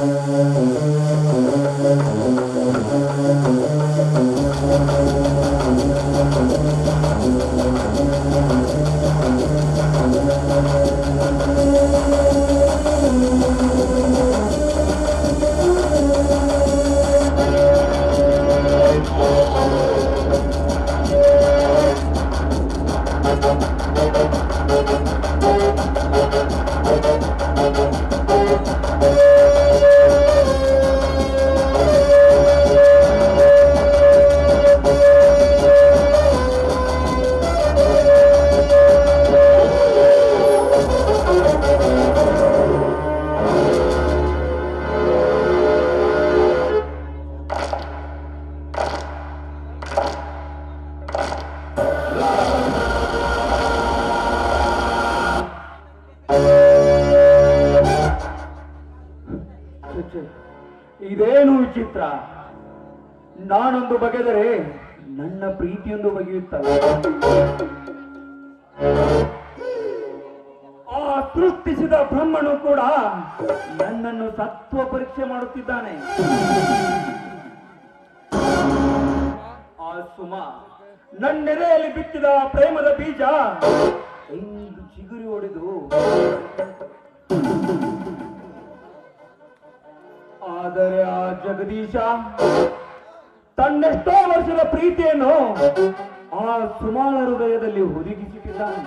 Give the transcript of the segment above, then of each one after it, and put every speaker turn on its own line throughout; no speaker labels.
嗯。ನಾನೊಂದು ಬಗೆದರೆ ನನ್ನ ಪ್ರೀತಿಯೊಂದು ಬಗೆಯುತ್ತಲ್ಲ ಆ ತೃಪ್ತಿಸಿದ ಬ್ರಹ್ಮನು ಕೂಡ ನನ್ನನ್ನು ಸತ್ವ ಪರೀಕ್ಷೆ ಮಾಡುತ್ತಿದ್ದಾನೆ. ಆ ಸುಮ ನನ್ನೆದೆಯಲ್ಲಿ ಬಿತ್ತಿದ ಪ್ರೇಮದ ಬೀಜ ಎಂದು ಚಿಗುರಿ ಹೊಡೆದು ಆದರೆ ಆ ಜಗದೀಶ ತನ್ನೆಷ್ಟೋ ವರ್ಷದ ಪ್ರೀತಿಯನ್ನು ಆ ಸುಮಾಳ ಹೃದಯದಲ್ಲಿ ಹುದುಗಿಸಿಟ್ಟಿದ್ದಾನೆ.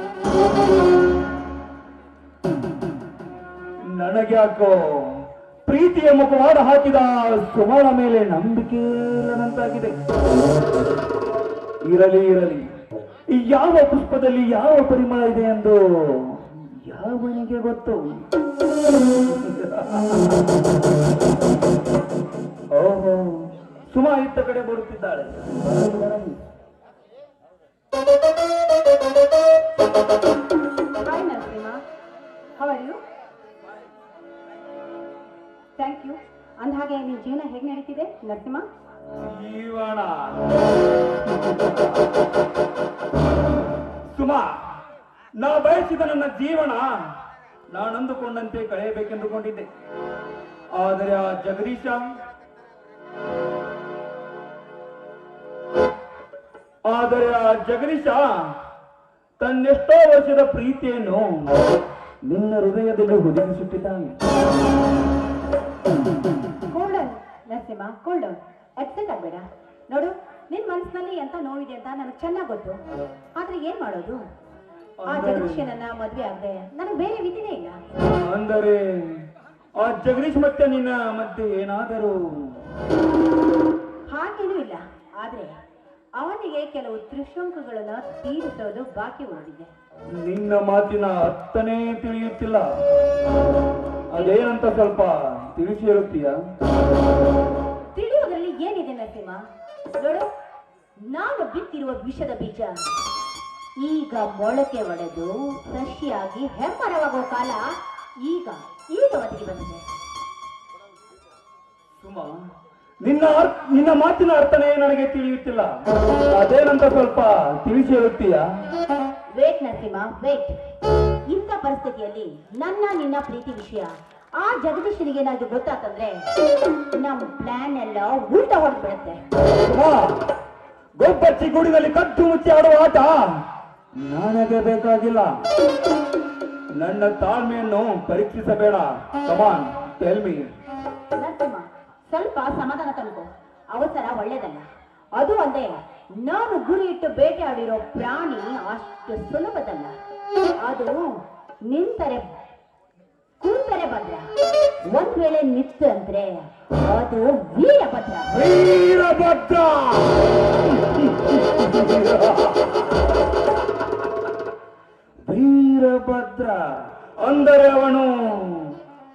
ನನಗೆ ಯಾಕೋ ಪ್ರೀತಿಯ ಮುಖವಾಡ ಹಾಕಿದ ಆ ಸುಮಾಳ ಮೇಲೆ ನಂಬಿಕೆ ಇಲ್ಲದಂತಾಗಿದೆ. ಇರಲಿ ಇರಲಿ. ಯಾವ ಪುಷ್ಪದಲ್ಲಿ ಯಾವ ಪರಿಮಳ ಇದೆ ಎಂದು ಯಾವನಿಗೆ ಗೊತ್ತು? ಓಹೋ. ಸುಮಾ ಇತ್ತ ಕಡೆ ಬರುತ್ತಿದ್ದಾಳೆ.
ಥ್ಯಾಂಕ್ ಯು ಅಂದಹಾಗೆ ನಿಮ್ಮ ಜೀವನ ಹೇಗೆ ನಡೀತಿದೆ ನರಸಿಂಹ?
ಜೀವನ. ಸುಮಾ ನಾ ಬಯಸಿದ ನನ್ನ ಜೀವನ ನಾನಂದುಕೊಂಡಂತೆ ಕಳೆಯಬೇಕೆಂದುಕೊಂಡಿದ್ದೆ. ಆದರೆ ಆ ಜಗದೀಶ ಆದರೆ ಆ ಜಗದೀಶ ತನ್ನೆಷ್ಟೋ ವರ್ಷದ ಪ್ರೀತಿಯನ್ನು ನಿನ್ನ ಹೃದಯದಲ್ಲಿ ಹುದುಗಿಸುತ್ತಿದ್ದಾನೆ
ನರಸಿಂಹ ಕೋಲ್ಡ್ ಎಕ್ಸೆಂಟ್ ಆಗಬೇಡ. ನೋಡು ನಿನ್ನ ಮನಸ್ಸಿನಲ್ಲಿ ಎಂತ ನೋವಿದೆ ಅಂತ ನನಗೆ ಚೆನ್ನಾಗಿ ಗೊತ್ತು. ಆದ್ರೆ ಏನ್ ಮಾಡೋದು? ಆ ಜಗದೀಶನನ್ನ ಮದ್ವೆ ಆಗದೆ ನನಗೆ ಬೇರೆ ವಿಧಿನೇ ಇಲ್ಲ.
ಅಂದರೆ ಆ ಜಗದೀಶ್ ಮತ್ತೆ ನಿನ್ನ ಮಧ್ಯೆ ಏನಾದರೂ
ಹಾಗೇನೂ ಇಲ್ಲ. ಆದ್ರೆ ಅವನಿಗೆ ಕೆಲವು ತ್ರಿಶಂಕುಗಳನ್ನ ತೀರಿಸೋದು ಬಾಕಿ ಉಳಿದಿದೆ.
ನಿನ್ನ ಮಾತಿನ ಅರ್ಥನೇ ತಿಳಿಯುತ್ತಿಲ್ಲ. ಅದೇನಂತ ಸ್ವಲ್ಪ ತಿಳಿಸಿ ಹೇಳುತ್ತೀಯ?
ತಿಳಿಯೋದ್ರಲ್ಲಿ ಏನಿದೆ ನರಸಿಂಹ? ನೋಡು ನಾನು ಬಿತ್ತಿರುವ ವಿಷದ ಬೀಜ ಈಗ ಮೊಳಕೆ ಒಡೆದು ಸಸಿಯಾಗಿ ಹೆಮ್ಮರವಾಗುವ ಕಾಲ ಈಗ ಈಗ ಒದಗಿ ಬಂದಿದೆ.
ನಿನ್ನ ನಿನ್ನ ಮಾತಿನ ಅರ್ಥನೇ ನನಗೆ ತಿಳಿಯುತ್ತಿಲ್ಲ. ಅದೇನಂತ ಸ್ವಲ್ಪ ತಿಳಿಸಿ ಹೇಳುತ್ತೀಯ
ವೇಟ್ ನರಸಿಂಹ ವೇಟ್ ಇಂಥ ಪರಿಸ್ಥಿತಿಯಲ್ಲಿ ನನ್ನ ನಿನ್ನ ಪ್ರೀತಿ ವಿಷಯ ಆ ಜಗದೀಶನಿಗೆ ಏನಾದ್ರು ಗೊತ್ತಾತಂದ್ರೆ ನಮ್ಮ ಪ್ಲಾನ್ ಎಲ್ಲ ಉಲ್ಟಾ ಹೊಡೆದ್ಬಿಡುತ್ತೆ.
ಗೊಬ್ಬಚ್ಚಿ ಗುಡಿನಲ್ಲಿ ಕದ್ದು ಮುಚ್ಚಿ ಆಡುವ ಆಟ ನನಗೆ ಬೇಕಾಗಿಲ್ಲ. ನನ್ನ ತಾಳ್ಮೆಯನ್ನು ಪರೀಕ್ಷಿಸಬೇಡ. ಕಮಾನ್ ಟೆಲ್ ಮೀ
ಸ್ವಲ್ಪ ಸಮಾಧಾನ ತಲುಪು. ಅವಸರ ಒಳ್ಳೇದಲ್ಲ. ಅದು ಅಲ್ಲದೆ, ನಾನು ಗುರಿ ಇಟ್ಟು ಬೇಟೆಯಾಡಿರೋ ಪ್ರಾಣಿ ಅಷ್ಟು ಸುಲಭದಲ್ಲ. ಅದು ನಿಂತರೆ, ಕೂತರೆ ಭದ್ರ. ಒಂದ್ ವೇಳೆ ನಿತ್ತು ಅಂದ್ರೆ ಅದು ವೀರಭದ್ರ.
ವೀರಭದ್ರ! ವೀರಭದ್ರ. ಅಂದರೆ ಅವನು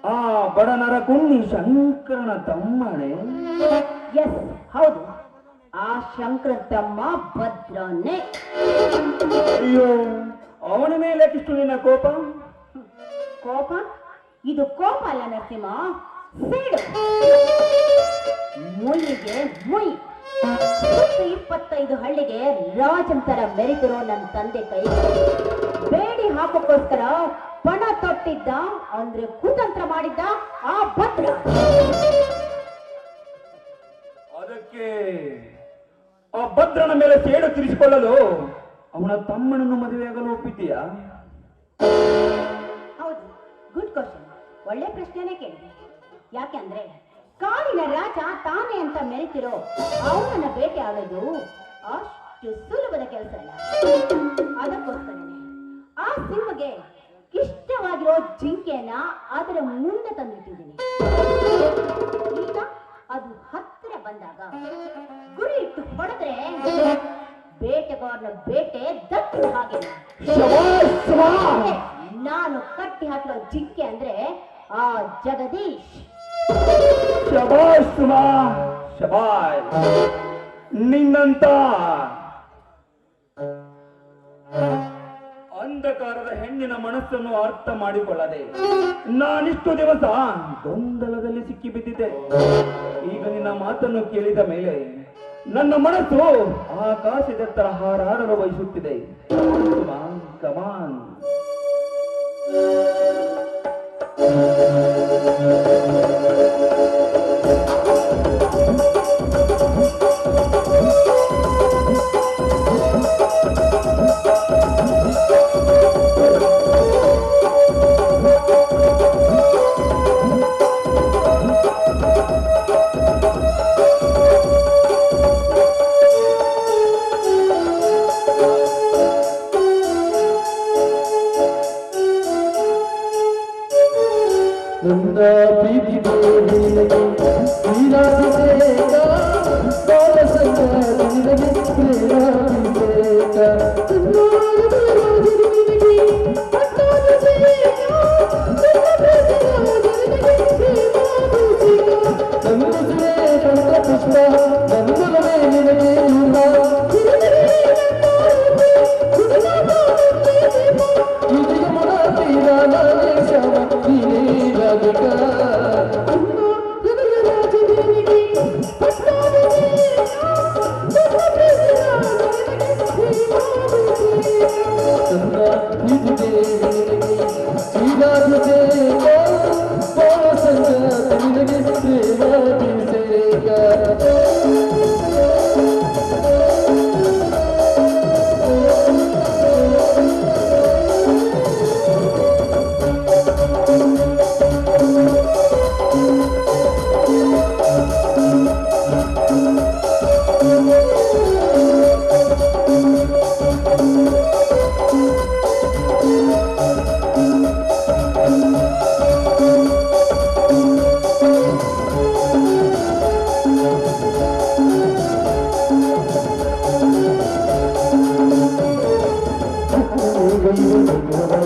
ಆ ಬಡನರ ಕುಣ್ಣಿ ಶಂಕರನ ತಮ್ಮನೆ
ಎಸ್ ಹೌದು. ಆ ಶಂಕರ ತಮ್ಮ ಭದ್ರನೇ.
ಅಯ್ಯೋ ಅವನ ಮೇಲೆ ಇಷ್ಟು ನಿನ್ನ ಕೋಪ?
ಕೋಪ? ಇದು ಕೋಪ ಅಲ್ಲ ನರಸಿಂಹ. ಸಿಡು. ಮುಯಿಗೆ ಮುಯಿ ಇಪ್ಪತ್ತೈದು ಹಳ್ಳಿಗೆ ರಾಜಂತರ ಮೆರಿತಿರೋ ನನ್ನ ತಂದೆ ಕೈ. ಬೇಡಿ ಹಾಕೋಕ್ಕೋಸ್ಕರ ಪಣ ತೊಟ್ಟಿದ್ದ ಅಂದ್ರೆ ಕುತಂತ್ರ ಮಾಡಿದ್ದ ಆ ಭದ್ರ ಅದಕ್ಕೆ ಆ ಭದ್ರನ ಮೇಲೆ
ಸೇಡು ತಿರಿಸಿಕೊಳ್ಳಲು ಅವನ ತಮ್ಮನನ್ನು ಮದುವೆಯಾಗಲು ಒಪ್ಪಿದ್ದೀಯಾ?
ಹೌದು ಗುಡ್ ಕ್ವಶನ್ ಒಳ್ಳೆ ಪ್ರಶ್ನೆನೇ ಕೇಳಿದೆ. ಯಾಕೆ ಅಂದ್ರೆ ಕಾಡಿನ ರಾಜ ತಾನೇ ಅಂತ ಮೆರೆತಿರೋ ಅವನನ್ನ ಬೇಟೆ ಆಡೋದು ಅಷ್ಟು ಸುಲಭದ ಕೆಲಸ ಅಲ್ಲ. ಅದಕ್ಕೋಸ್ಕರನೇ ಆ ಸಿಂಹಗೆ ಇಷ್ಟವಾಗಿರೋ ಜಿಂಕೆಯನ್ನ ಅದರ ಮುಂದೆ ತಂದಿಟ್ಟಿದ್ದೀನಿ. ಈಗ ಅದು ಹತ್ತಿರ ಬಂದಾಗ ಗುರಿ ಇಟ್ಟು ಹೊಡೆದ್ರೆ ಬೇಟೆಗಾರನ ಬೇಟೆ ದಟ್ಟ ಹಾಗೆ. ನಾನು ಕಟ್ಟಿ ಹಾಕಿರೋ ಜಿಂಕೆ ಅಂದ್ರೆ ಆ ಜಗದೀಶ್.
ಶಬಾಷ್ ಸುಮಾ ಶಬಾಷ್. ನಿನ್ನಂತ. ಅಂಧಕಾರದ ಹೆಣ್ಣಿನ ಮನಸ್ಸನ್ನು ಅರ್ಥ ಮಾಡಿಕೊಳ್ಳದೆ ನಾನಿಷ್ಟು ದಿವಸ ಗೊಂದಲದಲ್ಲಿ ಸಿಕ್ಕಿಬಿದ್ದಿದ್ದೆ. ಈಗ ನಿನ್ನ ಮಾತನ್ನು ಕೇಳಿದ ಮೇಲೆ ನನ್ನ ಮನಸ್ಸು ಆಕಾಶದತ್ತರ ಹಾರಾಡಲು ಬಯಸುತ್ತಿದೆ. Suma come on.
Thank you.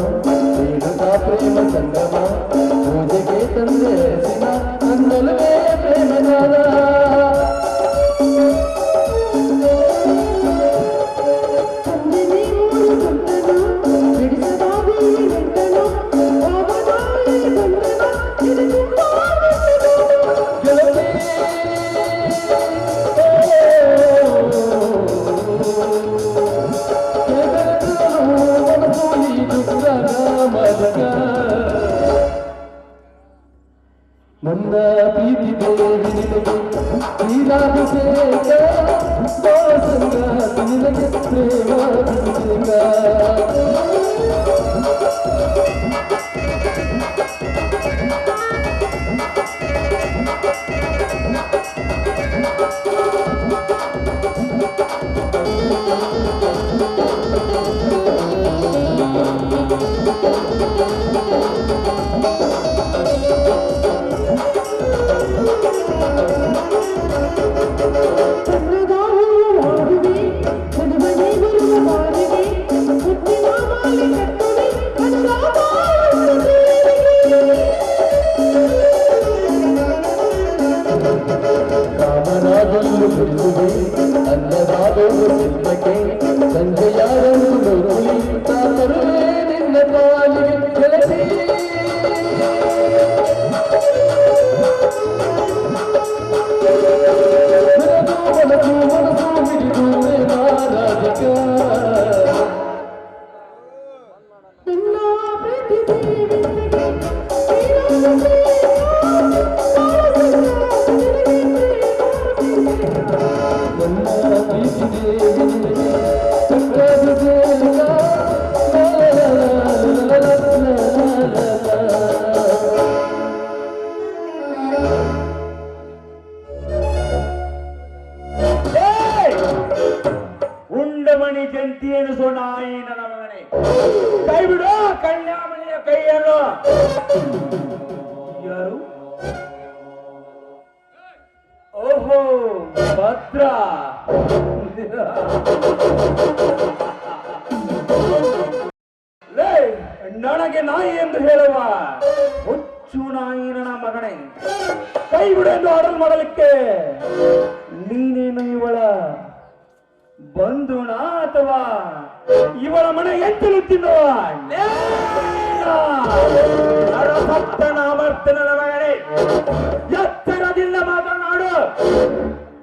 ನನಗೆ ನಾಯಿ
ಎಂದು ಹೇಳುವ ಹುಚ್ಚು ನಾಯಿ ನನ್ನ ಮಗನೇ. ಕೈ ಬಿಡು ಎಂದು ಆರ್ಡರ್ ಮಾಡಲಿಕ್ಕೆ. ನೀನೇನು ಇವಳ ಬಂಧುಣ ಅಥವಾ ಇವಳ ಮನೆ ಎಂತಲು ತಿನ್ನುವ?
ಸತ್ತನ ಅಮರ್ತನ ಮಗನೇ.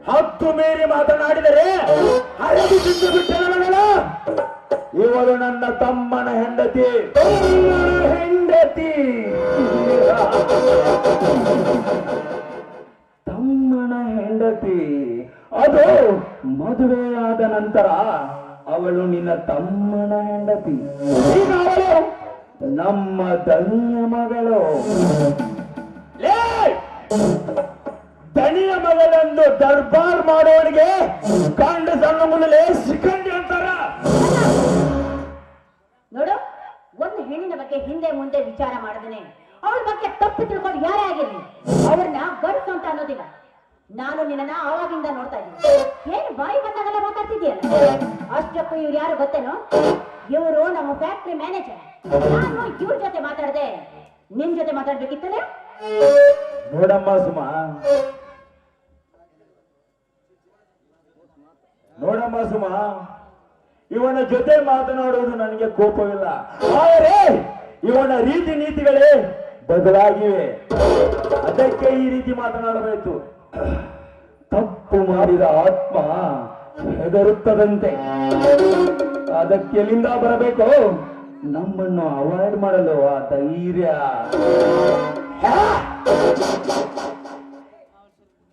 ಹತ್ತು ಮೀರಿ ಮಾತನಾಡಿದರೆ ಹಳದಿ ತಿಂದು ಬಿಟ್ಟಿರಲ್ಲ ಇವರು ನನ್ನ ತಮ್ಮನ ಹೆಂಡತಿ.
ಹೆಂಡತಿ. ತಮ್ಮನ ಹೆಂಡತಿ. ಅದು ಮದುವೆಯಾದ ನಂತರ ಅವಳು ನಿನ್ನ ತಮ್ಮನ ಹೆಂಡತಿ. ಈಗ ಅವಳು ನಮ್ಮ ತನ್ನ ಮಗಳು.
ಮಗಲೆಂದು ದರ್ಬಾರ್ ಮಾಡೋರಿಗೆ ಕಂಡ ಸಣ್ಣ ಮುಂದೆ ಸಿಕ್ಕಂಡಿ ಅಂತಾರ.
ನೋಡು ಒಂದು ಹೆಣ್ಣಿನ ಬಗ್ಗೆ ಹಿಂದೆ ಮುಂದೆ ವಿಚಾರ ಮಾಡಿದನೆ. ಅವಳ ಬಗ್ಗೆ ತಪ್ಪು ತಿಳ್ಕೊಂಡು ಯಾರೇ ಆಗಿರ್ಲಿ ಅವ್ರನ್ನ ಗಂಟು ಅಂತ ಅನ್ನೋದಿಲ್ಲ. ನಾನು ನಿನ್ನ ಆವಾಗಿಂದ ನೋಡ್ತಾ ಇದ್ದೀನಿ. ಏನು ಬಾಯಿ ಬಂದಾಗೆಲ್ಲ ಮಾತಾಡ್ತಿದ್ಯಲ್ಲ ಅಷ್ಟಕ್ಕೂ ಇವ್ರು ಯಾರು ಗೊತ್ತೇನೋ? ಇವರು ನಮ್ಮ ಫ್ಯಾಕ್ಟ್ರಿ ಮ್ಯಾನೇಜರ್ ನಾನು ಇವ್ರ ಜೊತೆ ಮಾತಾಡದೆ. ನಿಮ್ ಜೊತೆ ಮಾತಾಡ್ಬೇಕಿತ್ತಲ್ಲ?
ನೋಡಮ್ಮ ಸುಮ ನೋಡಮ್ಮ ಸುಮ, ಇವನ ಜೊತೆ ಮಾತನಾಡುವುದು ನನಗೆ ಕೋಪವಿಲ್ಲ. ಆದರೆ ಇವನ ರೀತಿ ನೀತಿಗಳೇ ಬದಲಾಗಿವೆ. ಅದಕ್ಕೆ ಈ ರೀತಿ ಮಾತನಾಡಬೇಕು.
ತಪ್ಪು ಮಾಡಿದ ಆತ್ಮ ಹೆದರುತ್ತದಂತೆ. ಅದಕ್ಕೆ ಎಲ್ಲಿಂದ ಬರಬೇಕು? ನಮ್ಮನ್ನು ಅವಾಯ್ಡ್ ಮಾಡಲು ಆ ಧೈರ್ಯ.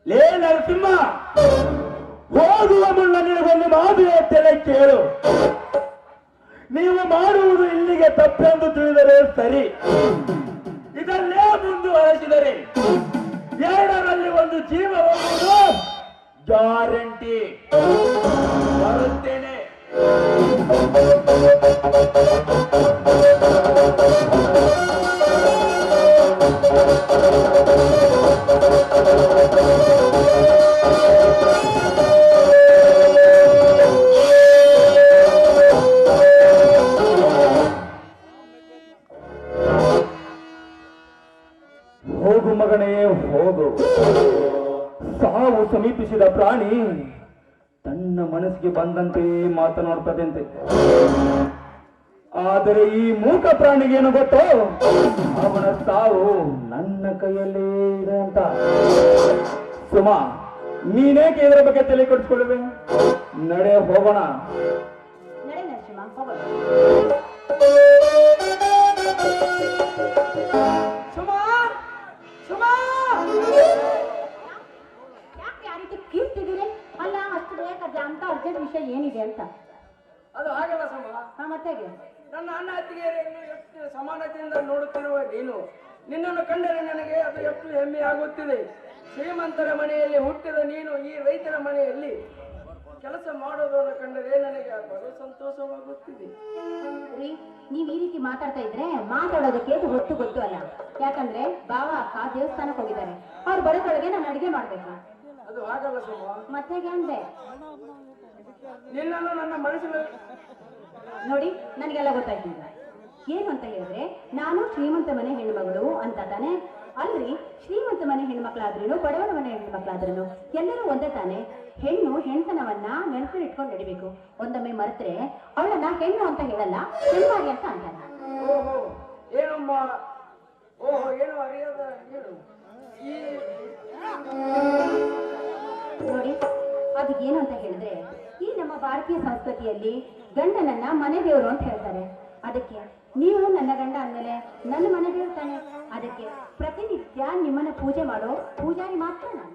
ಲೇ ನರಸಿಂಹ! ಹೋಗುವ ಮುನ್ನ ನಿನಗೊಂದು ಮಾತು ಹೇಳ್ತೇನೆ ಕೇಳು ನೀವು ಮಾಡುವುದು ಇಲ್ಲಿಗೆ ತಪ್ಪೆಂದು ತಿಳಿದರೆ ಸರಿ. ಇದನ್ನೇ ಮುಂದುವರೆಸಿದರೆ ಎರಡರಲ್ಲಿ ಒಂದು ಜೀವ ಹೋಗುವುದು ಗ್ಯಾರಂಟಿ. ಬರುತ್ತೇನೆ.
ಬಂದಂತೆ ಮಾತನಾಡ್ತದಂತೆ ಆದರೆ ಈ ಮೂಕ ಪ್ರಾಣಿಗೇನು ಗೊತ್ತೋ? ಅವನ ಸಾವು ನನ್ನ ಕೈಯಲ್ಲೇ ಇದೆ ಅಂತ. ಸುಮಾ, ನೀನೇಕೆ ಇದರ ಬಗ್ಗೆ ತಲೆ ಕೊಡಿಸ್ಕೊಳ್ಳುವೆ? ನಡೆ ಹೋಗೋಣ.
ಹೋಗೋಣ. ಅಂತ ಅರ್ಜೆಂಟ್ ವಿಷಯ ಏನಿದೆ ಅಂತ?
ಅದು ಹಾಗಲ್ಲ ಸುಮ
ಹಾ ಮತ್ತೆ ಹೇಗೆ?
ನನ್ನ ಅಣ್ಣ ಅತ್ತಿಗೆಯರನ್ನು ಎಷ್ಟು ಸಮಾನತೆಯಿಂದ ನೋಡುತ್ತಿರುವ ನೀನು ನಿನ್ನನ್ನು ಕಂಡರೆ ನನಗೆ ಅದು ಎಷ್ಟು ಹೆಮ್ಮೆ ಆಗುತ್ತಿದೆ. ಶ್ರೀಮಂತರ ಮನೆಯಲ್ಲಿ ಹುಟ್ಟಿದ ನೀನು ಈ ರೈತರ ಮನೆಯಲ್ಲಿ ಕೆಲಸ ಮಾಡೋದನ್ನು ಕಂಡರೆ ನನಗೆ ಬಲು ಸಂತೋಷವಾಗುತ್ತಿದೆ.
ರೀ ನೀವ್ ಈ ರೀತಿ ಮಾತಾಡ್ತಾ ಇದ್ರೆ ಮಾತಾಡೋದಕ್ಕೆ ಹೊತ್ತು ಗೊತ್ತು ಅಲ್ಲ. ಯಾಕಂದ್ರೆ ಬಾವ ಅಕ್ಕ ದೇವಸ್ಥಾನಕ್ಕೆ ಹೋಗಿದ್ದಾರೆ. ಅವ್ರು ಬರೋದ್ರೊಳಗೆ ನಾನು ಅಡಿಗೆ ಮಾಡ್ಬೇಕು.
ಅದು ಹಾಗಲ್ಲ ಸುಮ.
ಮತ್ತೆ ಹೇಗೆ ಅಂದೆ?
ನಿನ್ನನ್ನು ನನ್ನ ಮನಸ್ಸಿನಲ್ಲಿ
ನೋಡಿ ನನಗೆಲ್ಲ ಗೊತ್ತಾಯ್ತು ಈಗ ಏನು ಅಂತ ಹೇಳಿದ್ರೆ ನಾನು ಶ್ರೀಮಂತ ಮನೆ ಹೆಣ್ಮಗಳು ಅಂತ ತಾನೆ. ಅಲ್ರಿ ಶ್ರೀಮಂತ ಮನೆ ಹೆಣ್ಮಕ್ಳಾದ್ರೂ ಬಡವರ ಮನೆ ಹೆಣ್ಮಕ್ಳಾದ್ರೂ ಎಲ್ಲರೂ ಒಂದೇ ತಾನೆ. ಹೆಣ್ಣು ಹೆಣ್ತನವನ್ನ ನೆನಪಲ್ಲಿ ಇಟ್ಕೊಂಡು ನಡಿಬೇಕು. ಒಂದೊಮ್ಮೆ ಮರೆತ್ರೆ ಅವಳನ್ನ ಹೆಣ್ಣು ಅಂತ ಹೇಳಲ್ಲ ಹೆಣ್ಮಾರಿ ಅಂತ ಅಂತಾರ
ಓಹೋ ಏನಮ್ಮ? ಓಹೋ ಏನು ಅರಿಯದ ಏನು? ಈ
ನೋಡಿ ಅದು ಏನು ಅಂತ ಹೇಳಿದ್ರೆ ಈ ನಮ್ಮ ಭಾರತೀಯ ಸಂಸ್ಕೃತಿಯಲ್ಲಿ ಗಂಡನನ್ನ ಮನೆ ದೇವರು ಅಂತ ಹೇಳ್ತಾರೆ. ಅದಕ್ಕೆ ನೀವು ನನ್ನ ಗಂಡ ಅಂದಮೇಲೆ ನನ್ನ ಮನೆ ದೇವರು ತಾನೆ? ಅದಕ್ಕೆ ಪ್ರತಿನಿತ್ಯ ನಿಮ್ಮನ್ನ ಪೂಜೆ ಮಾಡೋ ಪೂಜಾರಿ ಮಾತ್ರ ನಾನು.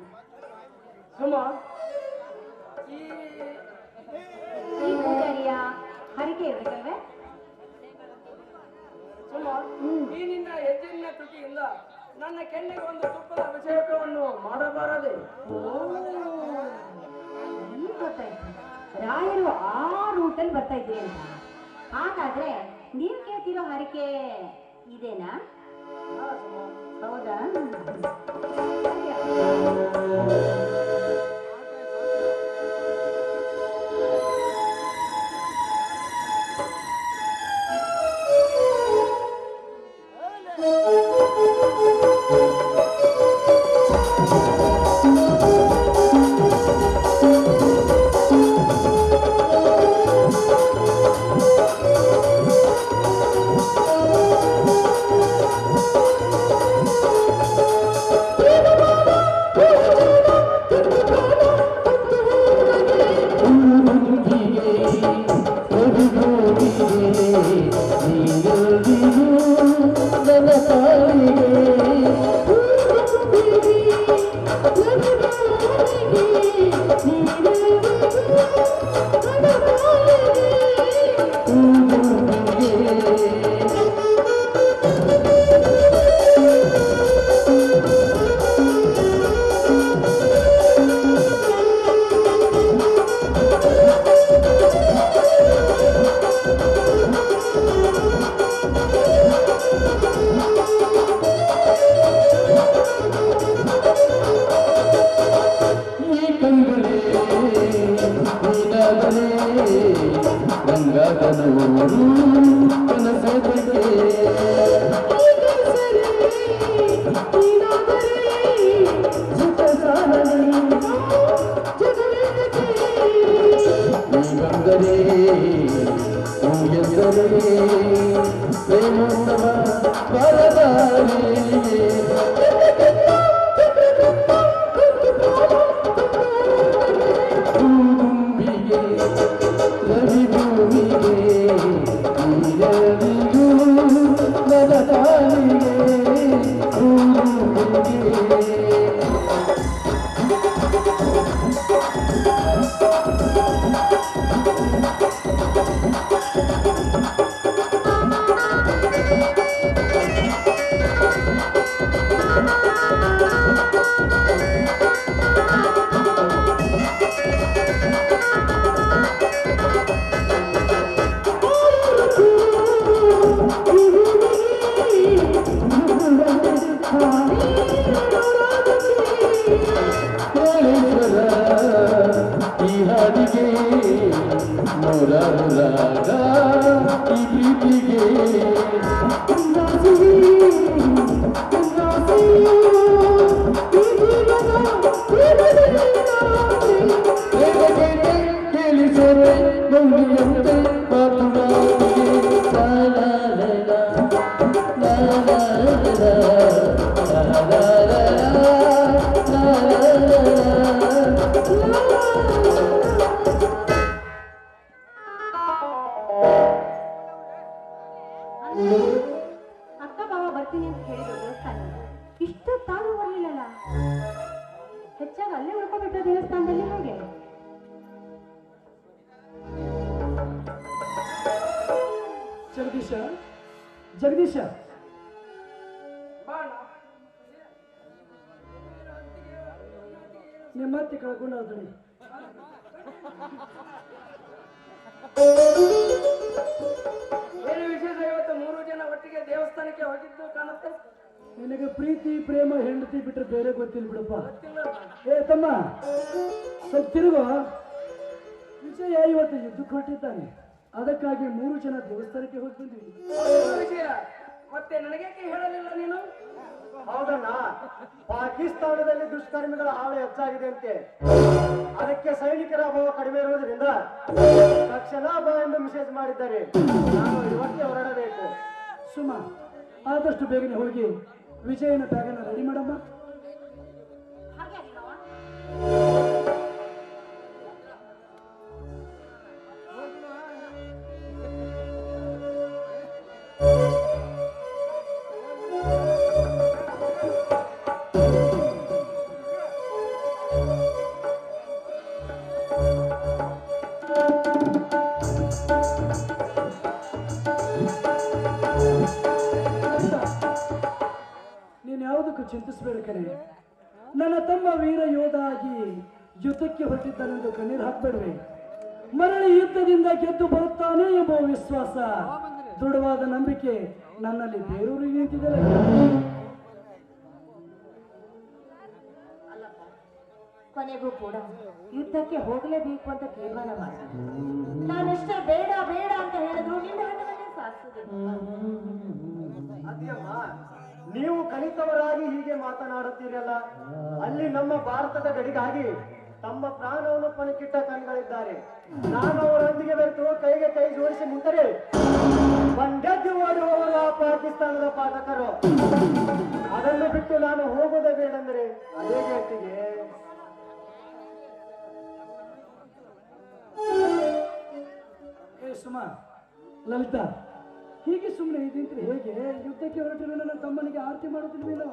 ಈ
ಪೂಜಾರಿಯ ಹರಿಕೆ ಇರ್ಬೇಕಲ್ವೇ
ಈ ನಿನ್ನ ಹೆಜ್ಜಿನ ತುಟಿಯಿಂದ ನನ್ನ ಕೆನ್ನೆಗೆ ಒಂದು ತುಪ್ಪದ ಅಭಿಷೇಕವನ್ನು ಮಾಡಬಾರದೆ?
ಗೊತ್ತಾಯ್ತು.
ರಾಯರು ಆ ರೂಟಲ್ಲಿ ಬರ್ತಾ ಇದ್ದೀರಿ ಅಂತ ಹಾಗಾದ್ರೆ ನೀವು ಕೇಳ್ತಿರೋ ಹರಕೆ ಇದೇನಾ? Thank you. கங்கரே கங்கரே பிரேமந்தவ ಇಷ್ಟು ತಾಳು ಬರಲಿಲ್ಲಲ್ಲ? ಹೆಚ್ಚಾಗಿ ಅಲ್ಲೇ ಉಳ್ಕೊಬಿಟ್ಟ ದೇವಸ್ಥಾನದಲ್ಲಿ ಹೇಗೆ?
ಜಗದೀಶ ಜಗದೀಶ. ನಿಮ್ಮತ್ತಿ ಕಳ್ಕೊಂಡು ಹೋದ್ರಿ ಏನು ವಿಶೇಷ ಇವತ್ತು ಮೂರು ಜನ ಒಟ್ಟಿಗೆ ದೇವಸ್ಥಾನಕ್ಕೆ ಹೋಗಿದ್ದು ಕಾಣುತ್ತೆ?
ನಿನಗೆ ಪ್ರೀತಿ ಪ್ರೇಮ ಹೆಂಡತಿ ಬಿಟ್ಟರೆ ಬೇರೆ ಗೊತ್ತಿಲ್ಲ ಬಿಡಪ್ಪ. ಏ ತಮ್ಮ ಸ್ವಲ್ಪ ತಿರುಗು. ವಿಜಯ ಇವತ್ತು ಯುದ್ಧಕ್ಕೆ ಹೊರಟಿದ್ದಾನೆ. ಅದಕ್ಕಾಗಿ ಮೂರು ಜನ ದೇವಸ್ಥಾನಕ್ಕೆ ಹೋಗಿ ಬಂದ್ವಿ
ಮತ್ತೆ ನನಗೇಕೆ ಹೇಳಲಿಲ್ಲ ನೀನು?
ಹೌದಣ್ಣ ಪಾಕಿಸ್ತಾನದಲ್ಲಿ ದುಷ್ಕರ್ಮಿಗಳ ಹಾಳು ಹೆಚ್ಚಾಗಿದೆ ಅಂತೆ. ಅದಕ್ಕೆ ಸೈನಿಕರ ಅಭಾವ ಕಡಿಮೆ ಇರುವುದರಿಂದ ತಕ್ಷಣ ಬಾ ಎಂದು ಮೆಸೇಜ್ ಮಾಡಿದ್ದಾರೆ. ನಾನು ಇವತ್ತೇ ಹೊರಡಬೇಕು. ಸುಮ ಆದಷ್ಟು ಬೇಗನೆ ಹೋಗಿ. ವಿಜಯನ ಬ್ಯಾಗನ್ನು ರೆಡಿ ಮಾಡಮ್ಮ. ಯುದ್ಧಕ್ಕೆ ಹೊರಟಿದ್ದಾನೆಂದು ಕಣ್ಣೀರು ಹಾಕ್ಬೇಡ್ರಿ. ಮರಳಿ ಯುದ್ಧದಿಂದ ಗೆದ್ದು ಬರುತ್ತಾನೆ ಎಂಬ ವಿಶ್ವಾಸ ದೃಢವಾದ ನಂಬಿಕೆ ನನ್ನಲ್ಲಿ ಬೇರೂರಿ ನಿಂತಿದ್ದಾರೆ
ಕೊನೆಗೂ ಕೂಡ ಯುದ್ಧಕ್ಕೆ ಹೋಗಲೇಬೇಕು ಅಂತ ತೀರ್ಮಾನ ಮಾಡಿದೆ. ನಾನೆಷ್ಟೇ ಬೇಡ ಬೇಡ ಅಂತ ಹೇಳಿದ್ರು ನಿನ್ನ ಹಣವನ್ನೇ
ನೀವು ಕಲಿತವರಾಗಿ ಹೀಗೆ ಮಾತನಾಡುತ್ತೀರಲ್ಲ ಅಲ್ಲಿ ನಮ್ಮ ಭಾರತದ ಗಡಿಗಾಗಿ ತಮ್ಮ ಪ್ರಾಣವನ್ನು ಪಣಕ್ಕಿಟ್ಟ ಕಣ್ಗಳಿದ್ದಾರೆ ನಾನು ಅವರೊಂದಿಗೆ ಬೆರೆತು ಕೈಗೆ ಕೈ ಜೋಡಿಸಿ ನಿಂತರೆ ಬಂಡದ್ದು ಓಡುವವರು ಪಾಕಿಸ್ತಾನದ ಪಾಠಕರು. ಅದನ್ನು ಬಿಟ್ಟು ನಾನು ಹೋಗೋದೇ ಬೇಡಂದ್ರೆ ಅದೇ ಗೇಟಿಗೆ
ಸುಮಾ, ಲಲಿತಾ, ಹೀಗೆ ಸುಮ್ಮನೆ ಇದ್ರೆ ಹೇಗೆ? ಯುದ್ಧಕ್ಕೆ ಹೊರಟಿರೋ ನನ್ನ ತಮ್ಮನಿಗೆ ಆರತಿ ಮಾಡುತ್ತಿಲ್ವೇನೋ?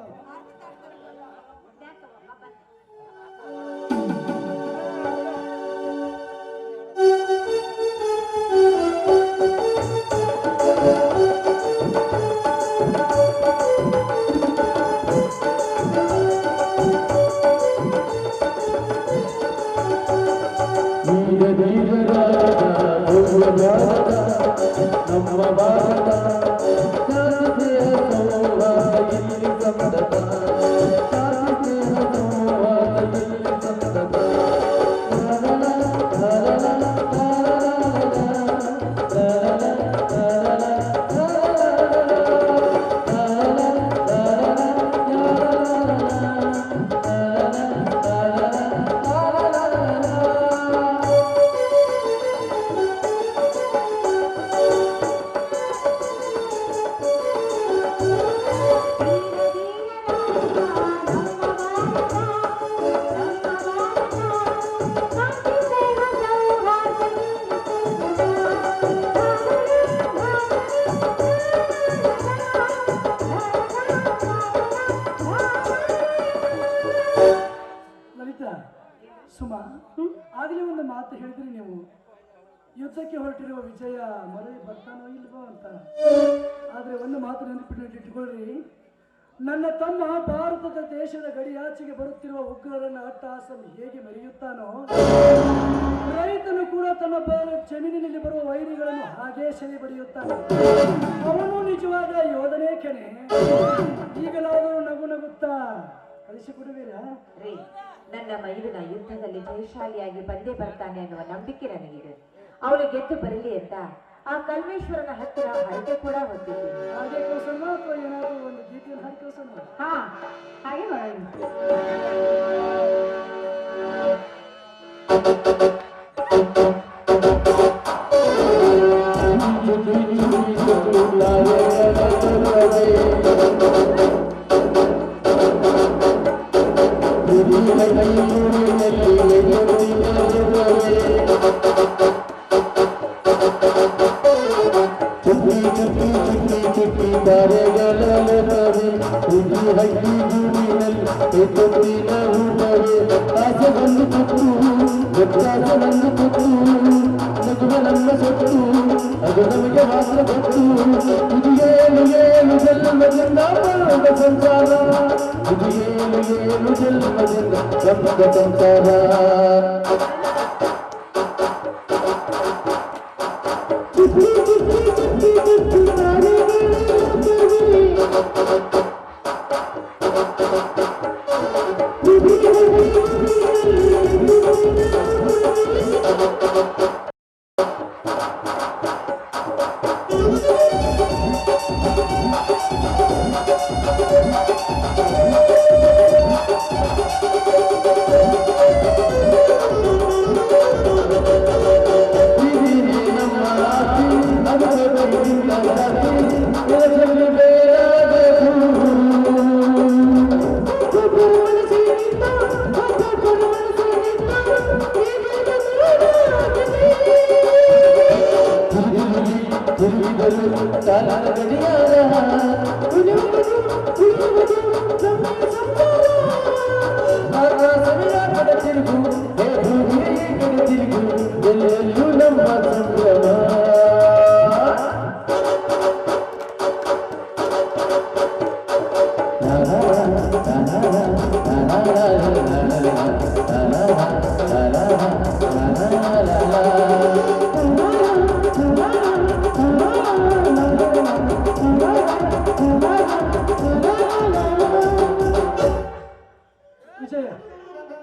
ಅಟ್ಟಹಾಸಲ್ಲಿ ಹೇಗೆ ಮೆರೆಯುತ್ತಾನೋ, ರೈತನು ಕೂಡ ತನ್ನ ಜಮೀನಿನಲ್ಲಿ ಬರುವ ವೈರಿಗಳನ್ನು ಹಾಗೇ ಸೆರೆ ಬಡಿಯುತ್ತಾನೆ. ಅವನು ನಿಜವಾದ ಯೋಧನೇ ಕೆಣೆ. ಈಗಲಾದರೂ ನಗು ನಗುತ್ತಾ? ಕಳಿಸಿಕೊಡುವೀರಾ
ರೀ, ನನ್ನ ಮೈದುನ ಯುದ್ಧದಲ್ಲಿ ಜಯಶಾಲಿಯಾಗಿ ಬಂದೇ ಬರ್ತಾನೆ ಅನ್ನುವ ನಂಬಿಕೆ ನನಗಿದೆ. ಅವನು ಗೆದ್ದು ಬರಲಿ ಅಂತ ಆ ಕಲ್ಮೇಶ್ವರನ ಹತ್ತಿರ ಹರಕೆ ಕೂಡ ಹೊಂದಿದ್ದೀನಿ.
ಹಾಗೆ ಕಳ್ಸೋಣ ಅಥವಾ ಏನಾದರೂ ಒಂದು ಗೀತೆಯನ್ನು ಹಾಡಿ ಕಳ್ಸೋಣ
ಹಾ ಹಾಗೆ ಮಾಡೋಣ.
ಅದು ನಮಗೆ ಮಾತ್ರ ಗೊತ್ತು ಇದು ಏನು ಏನು ಜನ್ಮದಿಂದ ಬರುವುದ ಸಂಸಾರ ಇದು ಏನು ಏನು ಜನ್ಮದಿಂದ ಬಂದ ಸಂಸಾರ
Jaya,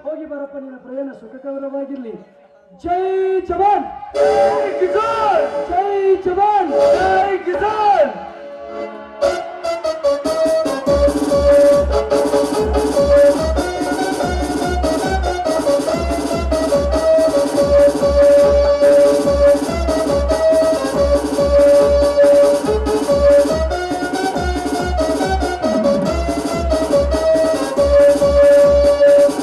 hoki para penina prayana
suka
kau rawagili,
Jaya Jawan.